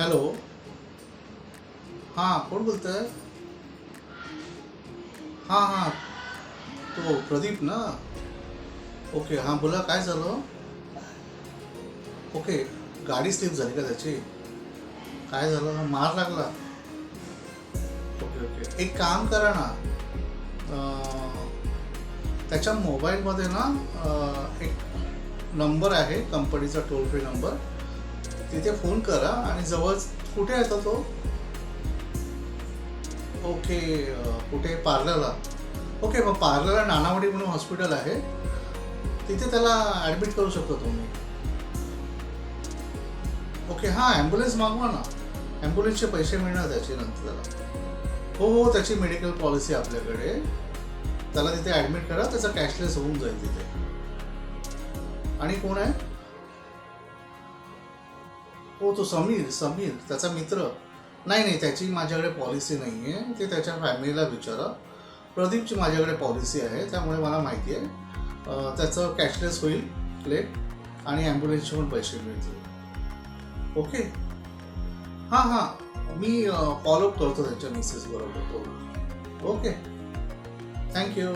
Hello. हां कोण बोलत आहे हां हां. तो प्रदीप ना? ओके हां बोला काय झालं? ओके गाडी स्लिप झाली का त्याची? काय झालं? मार लागला. Okay okay. एक काम करा ना. त्याच्या मोबाईलमध्ये ना एक नंबर आहे कंपनीचा टोल फ्री नंबर. तिथे फोन करा आणि जवळ कुठे येतो तो ओके कुठे? पार्लरला. ओके मग पार्लरला नानावडी म्हणून हॉस्पिटल आहे. तिथे त्याला ॲडमिट करू शकतो तुम्ही. ओके हां ॲम्ब्युलन्स मागवा ना. ॲम्ब्युलन्सचे पैसे मिळणार त्याचे नंतर त्याला. हो हो त्याची मेडिकल पॉलिसी आपल्याकडे. त्याला तिथे ॲडमिट करा त्याचा कॅशलेस होऊन जाईल तिथे. आणि कोण आहे? हो तो समीर समीर त्याचा मित्र. नाही नाही त्याची माझ्याकडे पॉलिसी नाही आहे ते त्याच्या फॅमिलीला विचारा. प्रदीपची माझ्याकडे पॉलिसी आहे त्यामुळे मला माहिती आहे त्याचं कॅशलेस होईल प्लेट आणि ॲम्ब्युलन्सचे पण पैसे मिळतील. ओके हां हां. मी फॉलोअप करतो त्यांच्या मिसेसबरोबर ओके थँक्यू